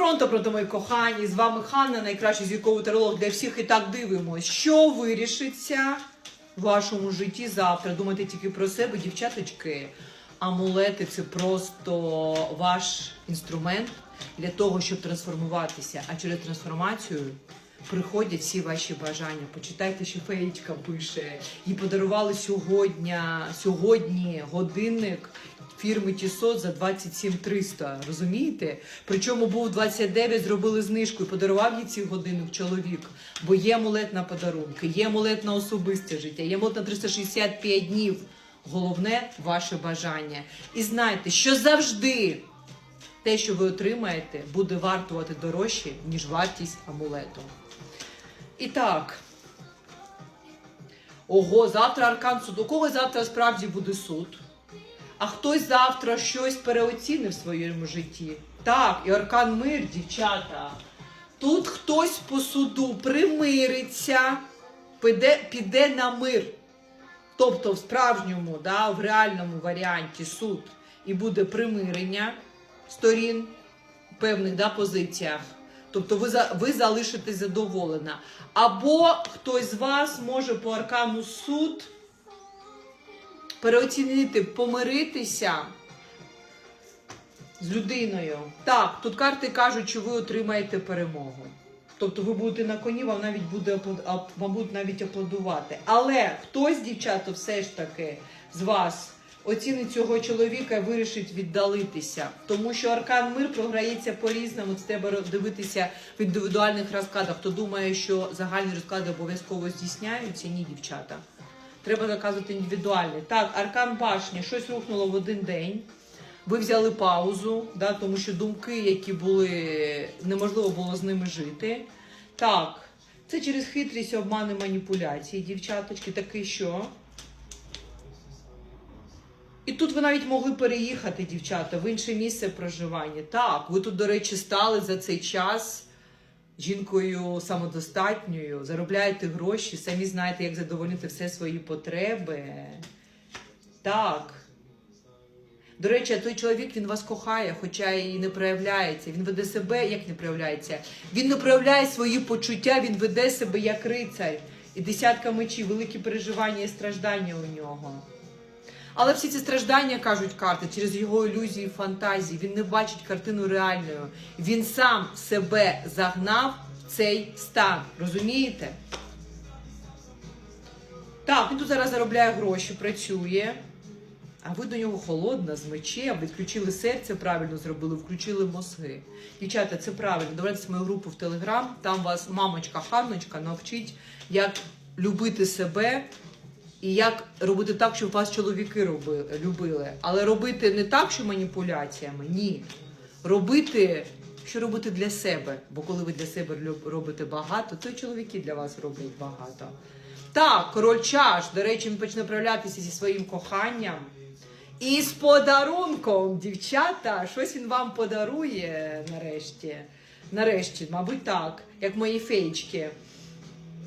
Пронто, пронто, мої кохані, з вами Ханна, найкращий зірковий таролог для всіх і так дивимось, що вирішиться в вашому житті завтра. Думайте тільки про себе, дівчаточки. Амулети це просто ваш інструмент для того, щоб трансформуватися. А через трансформацію приходять всі ваші бажання. Почитайте, що феєчка пише. Їй подарували сьогодні, сьогодні годинник фірми Тісот за 27 300, розумієте? Причому був 29, зробили знижку і подарував їй цей годинник чоловік. Бо є амулет на подарунки, є амулет на особисте життя, є амулет на 365 днів. Головне ваше бажання. І знайте, що завжди те, що ви отримаєте, буде вартувати дорожче, ніж вартість амулету. І так. Ого, завтра аркан суд. У кого завтра справді буде суд? А хтось завтра щось переоцінив в своєму житті. Так, і аркан мир, дівчата. Тут хтось по суду примириться, піде, піде на мир. Тобто в справжньому, да, в реальному варіанті суд і буде примирення сторін в певних да, позиціях. Тобто ви, ви залишитесь задоволена. Або хтось з вас може по аркану суд переоцінити, помиритися з людиною. Так, тут карти кажуть, що ви отримаєте перемогу. Тобто ви будете на коні, вам навіть буде вам будуть навіть аплодувати. Але хтось, дівчата, все ж таки з вас оцінить цього чоловіка і вирішить віддалитися. Тому що аркан мир програється по-різному. Це треба дивитися в індивідуальних розкладах. Хто думає, що загальні розклади обов'язково здійсняються, ні, дівчата. Треба заказувати індивідуальний. Так, аркан башні, щось рухнуло в один день. Ви взяли паузу, да, тому що думки, які були, неможливо було з ними жити. Так, це через хитрість, обмани, маніпуляції, дівчаточки, таки що. І тут ви навіть могли переїхати, дівчата, в інше місце проживання. Так, ви тут, до речі, стали за цей час жінкою самодостатньою, заробляєте гроші, самі знаєте, як задовольнити все свої потреби. Так. До речі, той чоловік він вас кохає, хоча і не проявляється. Він веде себе, як не проявляється. Він не проявляє свої почуття, він веде себе як рицар. І десятка мечів, великі переживання і страждання у нього. Але всі ці страждання кажуть карти через його ілюзії, фантазії. Він не бачить картину реальною. Він сам себе загнав в цей стан. Розумієте? Так, він тут зараз заробляє гроші, працює. А ви до нього холодна, з мечем, відключили серце, правильно зробили, включили мозги. Дівчата, це правильно. Давайте мою групу в Телеграм. Там вас мамочка Ханночка навчить, як любити себе і як робити так, щоб вас чоловіки роби- любили. Але робити не так, що маніпуляціями, ні. Робити, що робити для себе. Бо коли ви для себе робите багато, то й чоловіки для вас роблять багато. Так, король чаш, до речі, він почне проявлятися зі своїм коханням. І з подарунком, дівчата, щось він вам подарує нарешті. Нарешті, мабуть, так, як мої феєчки.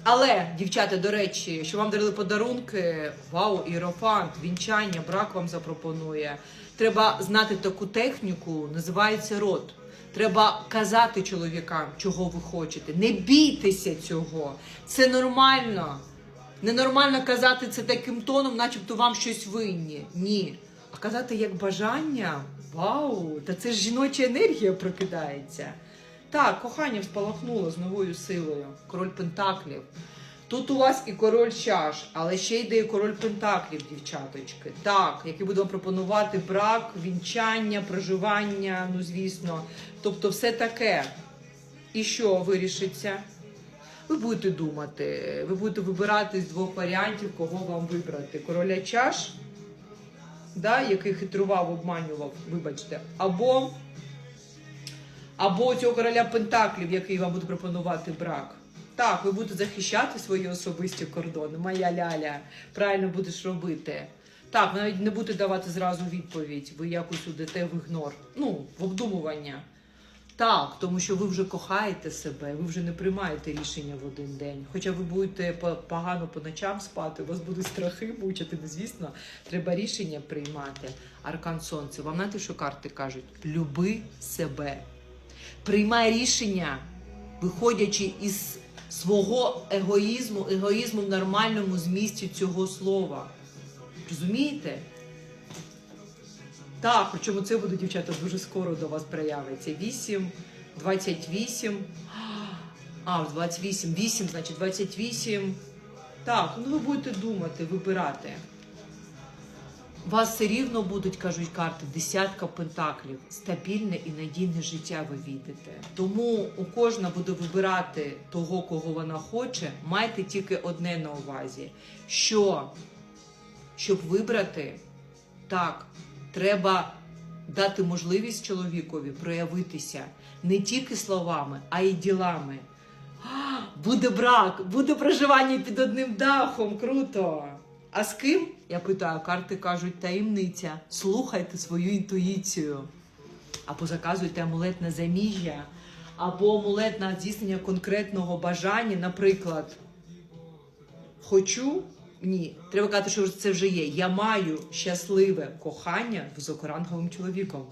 Але, дівчата, до речі, що вам дарили подарунки, вау, іерофант, вінчання, брак вам запропонує. Треба знати таку техніку, називається рот. Треба казати чоловікам, чого ви хочете. Не бійтеся цього. Це нормально. Ненормально казати це таким тоном, начебто вам щось винні. Ні. А казати як бажання. Вау! Та це ж жіноча енергія прокидається. Так, кохання спалахнуло з новою силою. Король Пентаклів. Тут у вас і король чаш, але ще йде і король Пентаклів, дівчаточки. Так, який буде вам пропонувати брак, вінчання, проживання, ну звісно. Тобто все таке. І що вирішиться? Ви будете думати, ви будете вибирати з двох варіантів, кого вам вибрати. Короля чаш, да, який хитрував, обманював, вибачте, або, або цього короля Пентаклів, який вам буде пропонувати брак. Так, ви будете захищати свої особисті кордони. Моя ляля, правильно будеш робити. Так, ви навіть не будете давати зразу відповідь, ви якось удете в ігнор. Ну, в обдумування. Так, тому що ви вже кохаєте себе, ви вже не приймаєте рішення в один день. Хоча ви будете погано по ночам спати, у вас будуть страхи мучити, ну, звісно, треба рішення приймати. Аркан Сонце. Вам знаєте, що карти кажуть? Люби себе. Приймай рішення, виходячи із свого егоїзму, егоїзму в нормальному змісті цього слова. Розумієте? Так, причому це буде, дівчата, дуже скоро до вас проявиться. 8, 28. А, в 28, 8, значить 28. Так, ну ви будете думати, вибирати. Вас все рівно будуть, кажуть карти, десятка пентаклів. Стабільне і надійне життя ви відете. Тому у кожна буде вибирати того, кого вона хоче. Майте тільки одне на увазі, що щоб вибрати, так, треба дати можливість чоловікові проявитися не тільки словами, а й ділами. Буде брак, буде проживання під одним дахом. Круто. А з ким? Я питаю, карти кажуть таємниця. Слухайте свою інтуїцію. Або заказуйте амулет на заміжжя, або амулет на здійснення конкретного бажання, наприклад. Хочу? Ні. Треба казати, що це вже є. Я маю щасливе кохання з окоранговим чоловіком.